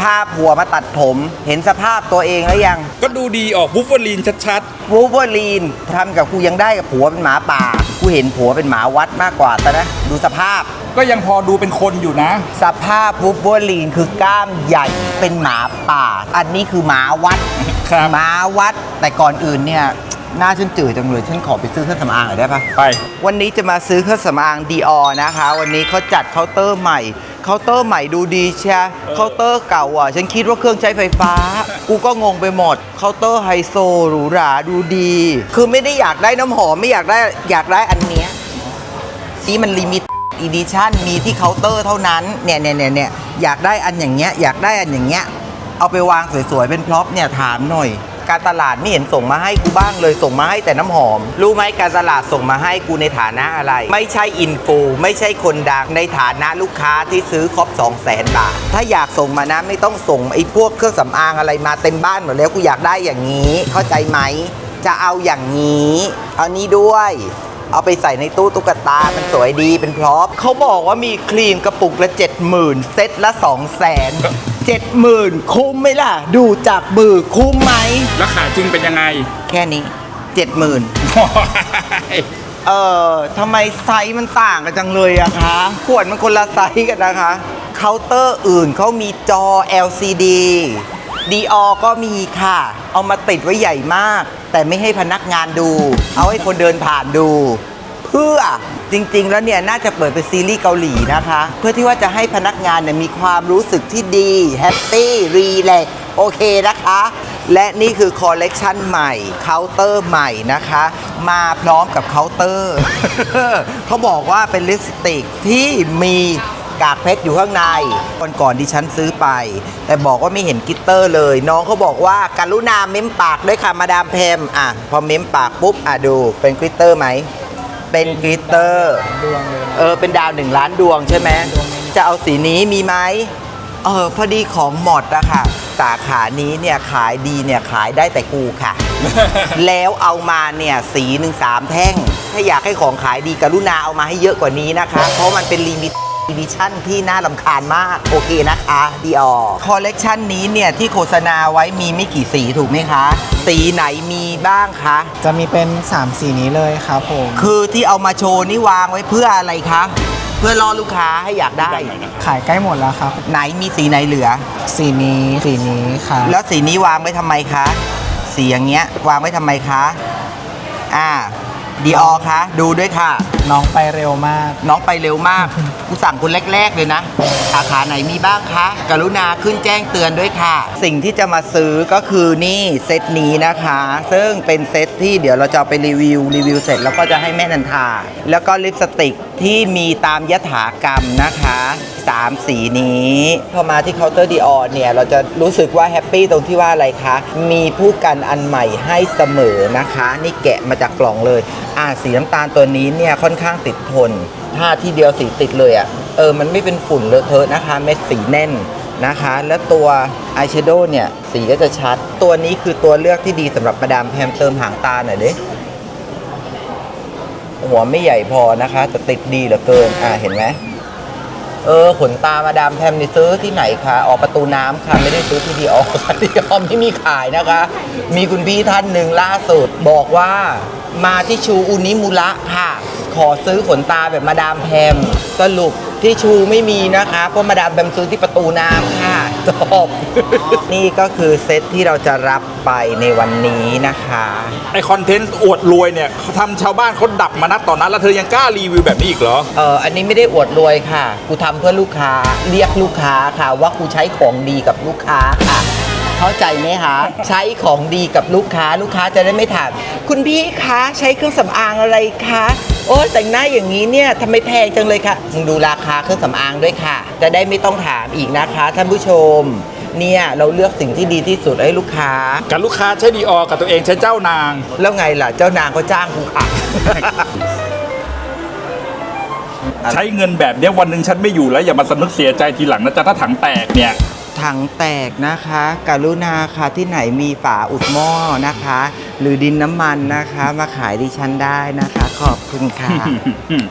พาผัวมาตัดผม เห็นสภาพตัวเองแล้วยัง ก็ดูดีออกบุฟเฟอรีนชัดวูเวอรีนทำกับกูยังได้กับผัวเป็นหมาป่า กูเห็นผัวเป็นหมาวัดมากกว่าแต่นะ ดูสภาพ ๆ ก็ยังพอดูเป็นคนอยู่นะ สภาพวูเวอรีนคือกล้ามใหญ่เป็นหมาป่า อันนี้คือหมาวัดครับ หมาวัด แต่ก่อนอื่นเนี่ยหน้าฉันจืดจังเลยฉันขอไปซื้อเครื่องสำอางหน่อยได้ปะ ไป วันนี้จะมาซื้อเครื่องสำอางดีออนะคะ วันนี้เขาจัดเคาน์เตอร์ใหม่ เคาน์เตอร์ใหม่ดูดีเชียเคาน์เตอร์เก่าอะ ฉันคิดว่าเครื่องใช้ไฟฟ้า กูก็งงไปหมด เคาน์เตอร์ไฮโซหรูหราดูดี คือไม่ได้อยากได้น้ำหอมไม่อยากได้อยากได้อันเนี้ยนี่มันลิมิตอีดิชั่นมีที่เคาน์เตอร์เท่านั้นเนี่ยเนี่ยเนี่ยเนี่ยอยากได้อันอย่างเงี้ยอยากได้อันอย่างเงี้ยเอาไปวางสวยๆเป็นพร็อพเนี่ยถามหน่อย การตลาดไม่เห็นส่งมาให้กูบ้างเลยส่งมาให้แต่น้ำหอม รู้ไหมการตลาดส่งมาให้กูในฐานะอะไร ไม่ใช่อินฟูไม่ใช่คนดังในฐานะลูกค้าที่ซื้อครบ 2 0 0 0 0 0บาท ถ้าอยากส่งมานะไม่ต้องส่งไอ้พวกเครื่องสำอางอะไรมาเต็มบ้านหมดแล้วกูอยากได้อย่างนี้ เข้าใจไหมจะเอาอย่างนี้เอานี้ด้วยเอาไปใส่ในตู้ตุ๊กตา มันสวยดีเป็นพร็อพเขาบอกว่ามีครีมกระปุกละ 70,000 เซตละ 2 0 0 0 0 0 70,000คุ้มไหมล่ะ ดูจากมือคุ้มไหม แล้วขายจริงเป็นยังไง แค่นี้70,000เออทำไมไซส์มันต่างกันจังเลยอะคะ ขวดมันคนละไซส์กันนะคะ เคาน์เตอร์อื่นเขามีจอ LCD ดีอก็มีค่ะ เอามาติดไว้ใหญ่มาก แต่ไม่ให้พนักงานดู เอาให้คนเดินผ่านดู เพื่อ จริงๆ แล้วเนี่ยน่าจะเปิดเป็นซีรีส์เกาหลีนะคะ เพื่อที่ว่าจะให้พนักงานเนี่ยมีความรู้สึกที่ดีแฮปปี้รีแลกโอเคนะคะ และนี่คือคอลเลกชันใหม่เคาน์เตอร์ใหม่นะคะ มาพร้อมกับเคาน์เตอร์เขาบอกว่าเป็นลิปสติกที่มีกากเพชรอยู่ข้างในวันก่อนที่ฉันซื้อไป แต่บอกว่าไม่เห็นกิตเตอร์เลย น้องเขาบอกว่าการุณาเม้มปากด้วยค่ะมาดามแพมอะพอเม้มปากปุ๊บอะดูเป็นกิตเตอร์ไหม เป็นกลิตเตอร์เออเป็นดาวหนึ่งล้านดวงใช่ไหมจะเอาสีนี้มีไหมเออพอดีของหมดอะค่ะ สาขานี้เนี่ยขายดีเนี่ยขายได้แต่กูค่ะ แล้วเอามาเนี่ยสีหนึ่งสามแท่ง ถ้าอยากให้ของขายดีกรุณาเอามาให้เยอะกว่านี้นะคะ เพราะมันเป็นลิมิต อีดิชั่นที่น่าลำคาญมาก โอเคนะคะดีออคอลเลกชันนี้เนี่ย ที่โฆษณาไว้มีไม่กี่สีถูกไหมคะ สีไหนมีบ้างคะ จะมีเป็น 3 สีนี้เลยครับผม คือที่เอามาโชว์นี่วางไว้เพื่ออะไรคะ เพื่อล่อลูกค้าให้อยากได้ ขายใกล้หมดแล้วครับ ไหนมีสีไหนเหลือ สีนี้สีนี้ครับแล้วสีนี้วางไว้ทำไมคะ สีอย่างเงี้ยวางไว้ทำไมคะ อ่าดีออคะดูด้วยค่ะ น้องไปเร็วมาก น้องไปเร็วมาก กูสั่งคนแรก ๆ เลยนะ สาขาไหนมีบ้างคะ กรุณาขึ้นแจ้งเตือนด้วยค่ะ สิ่งที่จะมาซื้อก็คือนี่เซตนี้นะคะ ซึ่งเป็นเซตที่เดี๋ยวเราจะเอาไปรีวิว รีวิวเสร็จแล้วก็จะให้แม่นันทา แล้วก็ลิปสติกที่มีตามยถากรรมนะคะสามสีนี้พอมาที่เคาน์เตอร์ดีออเนี่ย เราจะรู้สึกว่าแฮปปี้ตรงที่ว่าอะไรคะ มีผู้กันอันใหม่ให้เสมอนะคะ นี่แกะมาจากกล่องเลย อ่าสีน้ำตาลตัวนี้เนี่ยค่อนข้างติดทน ถ้าที่เดียวสีติดเลยอะ่ะ เออ มันไม่เป็นฝุ่นเลอะเทอะนะคะ เม็ดสีแน่นนะคะ แล้วตัวอายแชโดว์เนี่ย สีก็จะชัด ตัวนี้คือตัวเลือกที่ดีสำหรับมาดามแพมเติมหางตาหน่อยดิหัวไม่ใหญ่พอนะคะแต่ติดดีเหลือเกิน อ่าเห็นไหมเออขนตามาดามแพมนี่ซื้อที่ไหนคะ ออกประตูน้ำค่ะ ไม่ได้ซื้อที่ดีออค่ะดีออไม่มีขายนะคะ มีคุณพี่ท่านหนึ่งล่าสุดบอกว่ามาที่ชูอุนิมุระค่ะ ขอซื้อขนตาแบบมาดามแพมสรุปที่ชูไม่มีนะคะ เพราะมาดามแพมซื้อที่ประตูน้ำค่ะจบ นี่ก็คือเซตที่เราจะรับไปในวันนี้นะคะ ไอคอนเทนต์อวดรวยเนี่ยเขาทำชาวบ้านเขาดับมานักตอนนั้น แล้วเธอยังกล้ารีวิวแบบนี้อีกเหรอ เอออันนี้ไม่ได้อวดรวยค่ะ กูทำเพื่อลูกค้า เรียกลูกค้าค่ะ ว่ากูใช้ของดีกับลูกค้าค่ะ เข้าใจไหมคะ ใช้ของดีกับลูกค้าลูกค้าจะได้ไม่ถาม คุณพี่คะใช้เครื่องสำอางอะไรคะ โอ้ยแต่งหน้าอย่างนี้เนี่ยทำไมแพงจังเลยคะมึงดูราคาเครื่องสำอางด้วยค่ะ จะได้ไม่ต้องถามอีกนะคะท่านผู้ชม เนี่ยเราเลือกสิ่งที่ดีที่สุดให้ลูกค้า กับลูกค้าใช้ดีออกับตัวเองใช้เจ้านาง แล้วไงล่ะเจ้านางก็จ้างกูค่ะ ใช้เงินแบบเนี้ยวันหนึ่งฉันไม่อยู่แล้วอย่ามาสำนึกเสียใจทีหลังนะจ๊ะถ้าถังแตกเนี่ย ถังแตกนะคะ กรุณาค่ะที่ไหนมีฝาอุดหม้อนะคะ หรือดินน้ำมันนะคะ มาขายดิฉันได้นะคะ ขอบคุณค่ะ